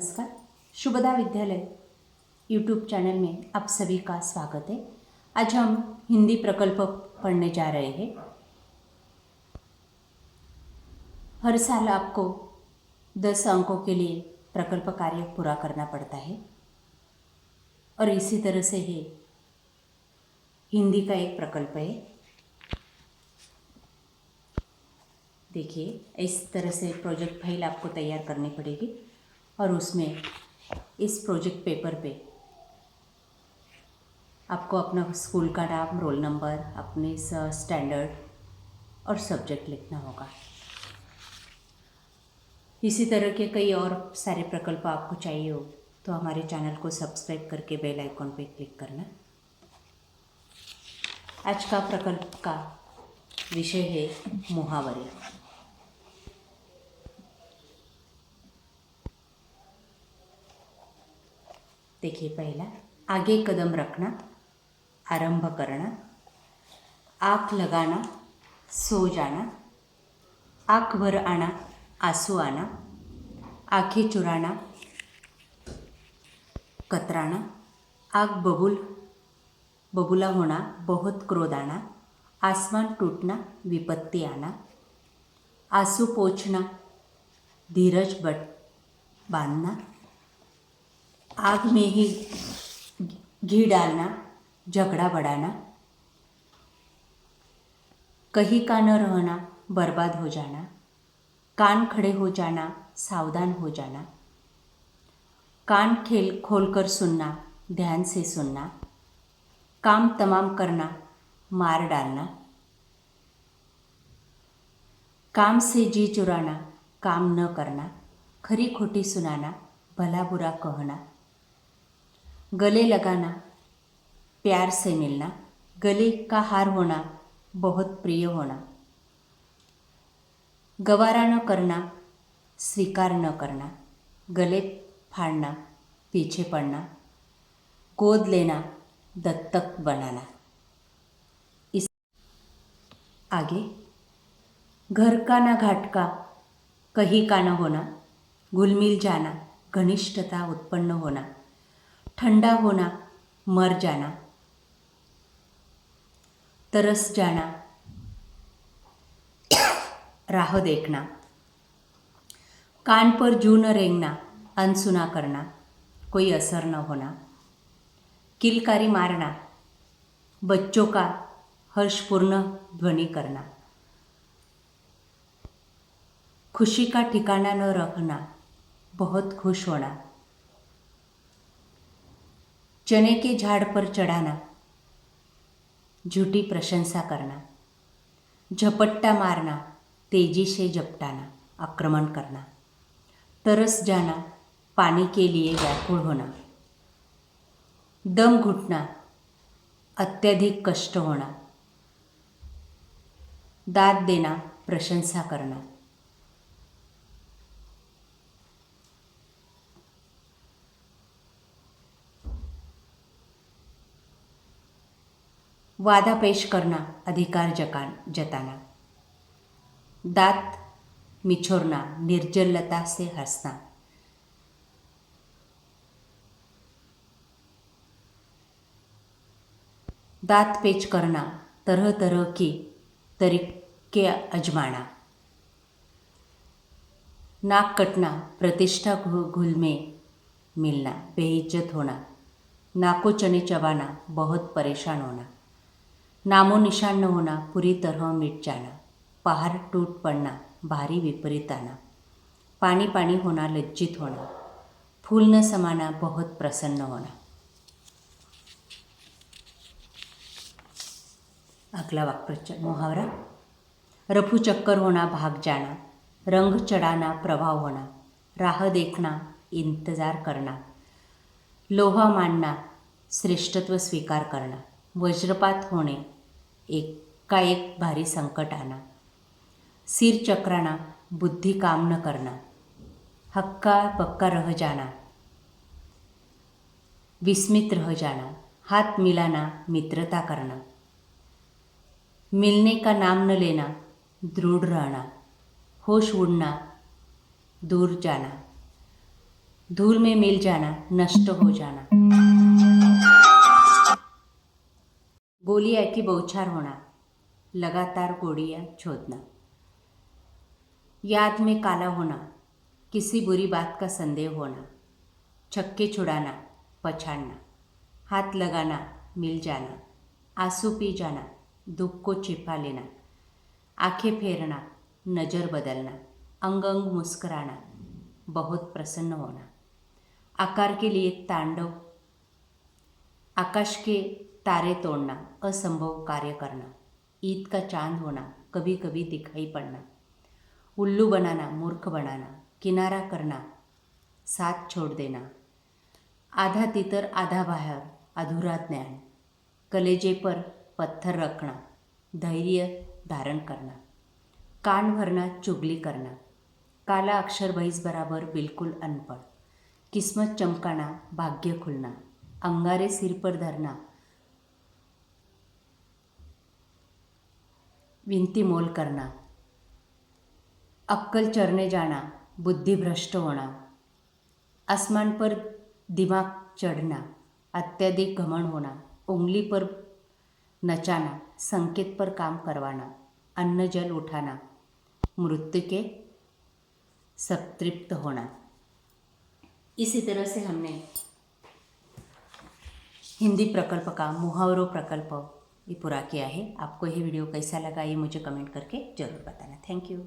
नमस्कार। शुभदा विद्यालय YouTube channel में आप सभी का स्वागत है। आज हम हिंदी प्रकल्प पढ़ने जा रहे हैं। हर साल आपको दस अंकों के लिए प्रकल्प कार्य पूरा करना पड़ता है। और इसी तरह से ही हिंदी का एक प्रकल्प है। देखिए, इस तरह से प्रोजेक्ट फ़ाइल आपको तैयार करनी पड़ेगी। और उसमें, इस प्रोजेक्ट पेपर पे, आपको अपना स्कूल का नाम, रोल नंबर, अपने स्टैंडर्ड और सब्जेक्ट लिखना होगा। इसी तरह के कई और सारे प्रकल्प आपको चाहिए हो तो हमारे चैनल को सब्सक्राइब करके बेल आइकॉन पे क्लिक करना। आज का प्रकल्प का विषय है मुहावरे। देखिए पहला, आगे कदम रखना, आरंभ करना, आँख लगाना, सो जाना, आँख भर आना, आँसू आना, आँखें चुराना, कतराना आग बबूल, बबूला होना, बहुत क्रोध आना, आसमान टूटना, विपत्ति आना, आँसू पोछना, धीरज बट बांधना आग में ही घी डालना झगड़ा बढ़ाना, कहीं का न रहना, बर्बाद हो जाना, कान खड़े हो जाना, सावधान हो जाना, कान खेल खोल कर सुनना, ध्यान से सुनना, काम तमाम करना, मार डालना, काम से जी चुराना, काम न करना, खरी खोटी सुनाना, भला बुरा कहना गले लगाना प्यार से मिलना गले का हार होना बहुत प्रिय होना। गवारा न करना स्वीकार न करना गले फाड़ना पीछे पड़ना गोद लेना दत्तक बनाना। इस आगे घर का ना घाट का कहीं का न होना घुलमिल जाना घनिष्ठता उत्पन्न होना। ठंडा होना मर जाना. तरस जाना. राह देखना. कान पर जू न रेंगना अनसुना करना. कोई असर न होना. किलकारी मारना. बच्चों का हर्षपूर्ण ध्वनि करना. खुशी का ठिकाना न रखना बहुत खुश होना. चने के झाड़ पर चढ़ाना. झूठी प्रशंसा करना झपट्टा मारना तेजी से झपटाना आक्रमण करना तरस जाना पानी के लिए व्याकुल होना दम घुटना अत्यधिक कष्ट होना दाद देना प्रशंसा करना वादा पेश करना अधिकार जका, जताना. दांत मिछोरना निर्जलता से हंसना. दांत पेच करना तरह तरह के तरीके अजमाना नाक कटना प्रतिष्ठा घुल में मिलना बेइज्जत होना नाको चने चबाना बहुत परेशान होना नामो निशान न होना पूरी तरह मिट जाना पहाड़ टूट पड़ना भारी विपरीत आना पानी पानी होना लज्जित होना फूल न समाना बहुत प्रसन्न होना। अगला वाक्य मुहावरा रफू चक्कर होना भाग जाना रंग चढ़ाना प्रभाव होना राह देखना इंतज़ार करना लोहा मानना श्रेष्ठत्व स्वीकार करना वज्रपात होणे एकाएक भारी संकट आना सिर चक्राना बुद्धि काम न करना. हक्का पक्का रह जाना विस्मित रह जाना हाथ मिलाना, मित्रता करना मिलने का नाम न लेना, दृढ़ रहना होश उड़ना दूर जाना धूल में मिल जाना नष्ट हो जाना गोलियाँ की बौछार होना लगातार गोलियाँ छोड़ना याद में काला होना किसी बुरी बात का संदेह होना छक्के छुड़ाना, पछाड़ना. हाथ लगाना, मिल जाना. आँसू पी जाना, दुख को छिपा लेना. आँखें फेरना, नज़र बदलना. अंग अंग मुस्कराना, बहुत प्रसन्न होना. आकार के लिए तांडव. आकाश के तारे तोड़ना असंभव कार्य करना ईद का चाँद होना कभी कभी दिखाई पड़ना उल्लू बनाना मूर्ख बनाना किनारा करना साथ छोड़ देना आधा तितर आधा बाहर, अधूरा ज्ञान, कलेजे पर पत्थर रखना धैर्य धारण करना कान भरना चुगली करना काला अक्षर भैस बराबर बिल्कुल अनपढ़, किस्मत चमकाना भाग्य खुलना अंगारे सिर पर धरना विनती मोल करना अक्कल चरने जाना बुद्धि भ्रष्ट होना आसमान पर दिमाग चढ़ना अत्यधिक घमंड होना उंगली पर नचाना संकेत पर काम करवाना अन्न जल उठाना मृत्यु के सतृप्त होना इसी तरह से हमने हिंदी प्रकल्प का, मुहावरों प्रकल्प ये पूरा किया है। आपको ये वीडियो कैसा लगा ये मुझे कमेंट करके ज़रूर बताना। Thank you.